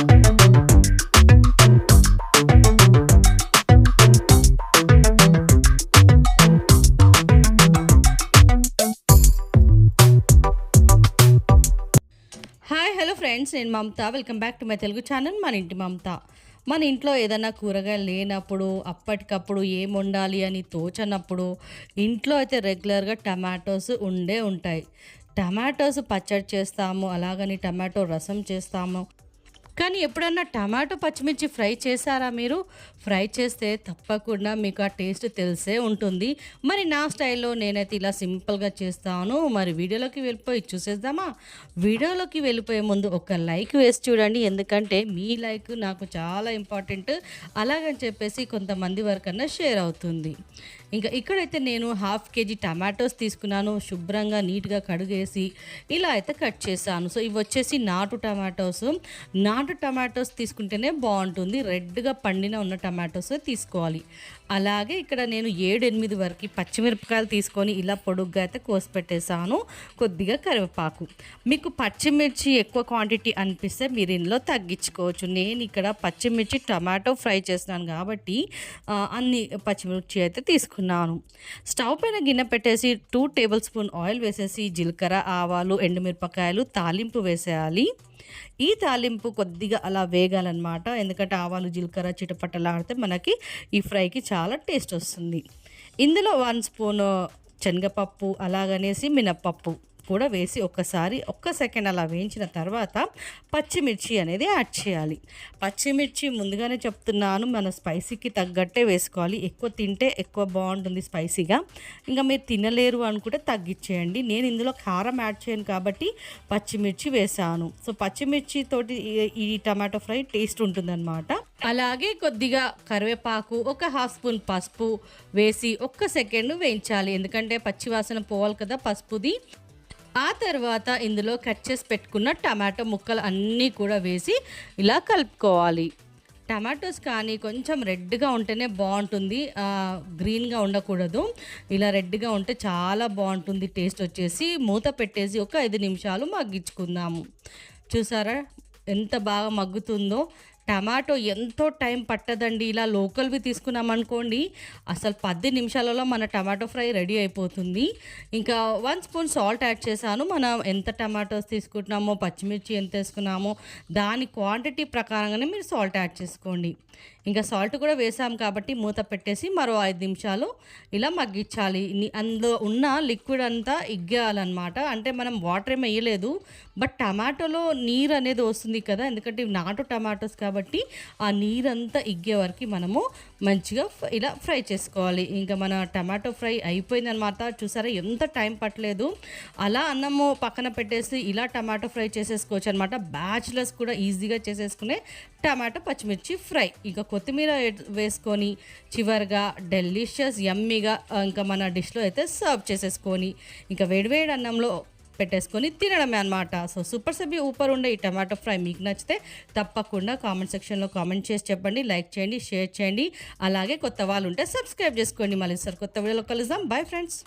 Hi hello friends నేను Mamatha. Welcome back to my Telugu channel మన ఇంటి మమత. మన ఇంట్లో ఏదైనా కూరగాయలు లేనప్పుడు అప్పటికప్పుడు ఏం వండాలి అని తోచనప్పుడు ఇంట్లో అయితే రెగ్యులర్గా టమాటోస్ ఉండే ఉంటాయి. టమాటోస్ పచ్చడి చేస్తాము అలాగని టమాటో రసం చేస్తాము. కానీ ఎప్పుడన్నా టమాటో పచ్చిమిర్చి ఫ్రై చేశారా మీరు? ఫ్రై చేస్తే తప్పకుండా మీకు ఆ టేస్ట్ తెలిసే ఉంటుంది. మరి నా స్టైల్లో నేనైతే ఇలా సింపుల్గా చేస్తాను. మరి వీడియోలోకి వెళ్ళిపోయి చూసేద్దామా? వీడియోలోకి వెళ్ళిపోయే ముందు ఒక లైక్ వేసి చూడండి. ఎందుకంటే మీ లైక్ నాకు చాలా ఇంపార్టెంట్. అలాగని చెప్పేసి కొంతమంది వరకన్నా షేర్ అవుతుంది. ఇంకా ఇక్కడైతే నేను హాఫ్ కేజీ టమాటోస్ తీసుకున్నాను. శుభ్రంగా నీట్గా కడుగేసి ఇలా అయితే కట్ చేశాను. సో ఇవి వచ్చేసి నాటు టమాటోస్. నాటు టమాటోస్ తీసుకుంటేనే బాగుంటుంది. రెడ్గా పండిన ఉన్న టమాటోస్ తీసుకోవాలి. అలాగే ఇక్కడ నేను ఏడు ఎనిమిది వరకు పచ్చిమిరపకాయలు తీసుకొని ఇలా పొడుగ్గా అయితే కోసి పెట్టేశాను. కొద్దిగా కరివేపాకు. మీకు పచ్చిమిర్చి ఎక్కువ క్వాంటిటీ అనిపిస్తే మీరు ఇందులో తగ్గించుకోవచ్చు. నేను ఇక్కడ పచ్చిమిర్చి టమాటో ఫ్రై చేస్తున్నాను కాబట్టి అన్ని పచ్చిమిర్చి అయితే తీసుకున్నాను. స్టవ్ పైన గిన్నె పెట్టేసి టూ టేబుల్ స్పూన్ ఆయిల్ వేసేసి జీలకర్ర ఆవాలు ఎండుమిరపకాయలు తాలింపు వేసేయాలి. ఈ తాలింపు కొద్దిగా అలా వేగాలన్నమాట. ఎందుకంటే ఆవాలు జీలకర్ర చిటపట్టలాడితే మనకి ఈ ఫ్రైకి చాలా టేస్ట్ వస్తుంది. ఇందులో వన్ స్పూన్ శనగపప్పు అలాగనేసి మినప్పప్పు. కూడా వేసి ఒక్కసారి ఒక్క సెకండ్ అలా వేయించిన తర్వాత పచ్చిమిర్చి అనేది యాడ్ చేయాలి. పచ్చిమిర్చి ముందుగానే చెప్తున్నాను మన స్పైసీకి తగ్గట్టే వేసుకోవాలి. ఎక్కువ తింటే ఎక్కువ బాగుంటుంది స్పైసీగా. ఇంకా మీరు తినలేరు అనుకుంటే తగ్గించేయండి నేను ఇందులో కారం యాడ్ చేయను కాబట్టి పచ్చిమిర్చి వేసాను. సో పచ్చిమిర్చి తోటి ఈ- టమాటో ఫ్రై టేస్ట్ ఉంటుందన్నమాట. అలాగే కొద్దిగా కరివేపాకు ఒక హాఫ్ స్పూన్ పసుపు వేసి ఒక్క సెకండ్ వేయించాలి. ఎందుకంటే పచ్చివాసన పోవాలి కదా పసుపుది. ఆ తర్వాత ఇందులో కట్ చేసి పెట్టుకున్న టమాటో ముక్కలు అన్నీ కూడా వేసి ఇలా కలుపుకోవాలి. టమాటోస్ కానీ కొంచెం రెడ్గా ఉంటేనే బాగుంటుంది. గ్రీన్గా ఉండకూడదు. ఇలా రెడ్గా ఉంటే చాలా బాగుంటుంది. టేస్ట్ వచ్చేసి మూత పెట్టేసి ఒక ఐదు నిమిషాలు మగ్గించుకుందాము. చూసారా? ఎంత బాగా మగ్గుతుందో? టమాటో ఎంతో టైం పట్టదండి. ఇలా లోకల్వి తీసుకున్నామనుకోండి అసలు పది నిమిషాలలో మన టమాటో ఫ్రై రెడీ అయిపోతుంది. ఇంకా వన్ స్పూన్ సాల్ట్ యాడ్ చేశాను. మనం ఎంత టమాటోస్ తీసుకుంటున్నామో పచ్చిమిర్చి ఎంత వేసుకున్నామో దాని క్వాంటిటీ ప్రకారంగానే మీరు సాల్ట్ యాడ్ చేసుకోండి. ఇంకా సాల్ట్ కూడా వేసాం కాబట్టి మూత పెట్టేసి మరో ఐదు నిమిషాలు ఇలా మగ్గించాలి. అందులో ఉన్న లిక్విడ్ అంతా ఇగ్గేయాలన్నమాట. అంటే మనం వాటర్ ఏమి వేయలేదు బట్ టమాటోలో నీరు అనేది వస్తుంది కదా ఎందుకంటే నాటు టమాటోస్ కాబట్టి కాబట్టి ఆ నీరంతా ఇగ్గే వరకు మనము మంచిగా ఇలా ఫ్రై చేసుకోవాలి. ఇంకా మన టమాటో ఫ్రై అయిపోయిందనమాట చూసారా ఎంత టైం పట్టలేదు. అలా అన్నము పక్కన పెట్టేసి ఇలా టమాటో ఫ్రై చేసేసుకోవచ్చు అనమాట బ్యాచులర్స్ కూడా ఈజీగా చేసేసుకునే టమాటో పచ్చిమిర్చి ఫ్రై. ఇంకా కొత్తిమీర వేసుకొని చివరిగా డెలిషియస్ యమ్మీగా ఇంకా మన డిష్లో అయితే సర్వ్ చేసేసుకొని ఇంకా వేడివేడి అన్నంలో పెట్టేసుకొని తినడమే అనమాట సో సూపర్ సభ్య ఊపర్ ఉండే ఈ టమాటో ఫ్రై మీకు నచ్చితే తప్పకుండా కామెంట్ సెక్షన్లో కామెంట్ చేసి చెప్పండి లైక్ చేయండి షేర్ చేయండి. అలాగే కొత్త వాళ్ళు ఉంటే సబ్స్క్రైబ్ చేసుకోండి. మళ్ళీ సార్ కొత్త వీడియోలో కలుద్దాం. Bye friends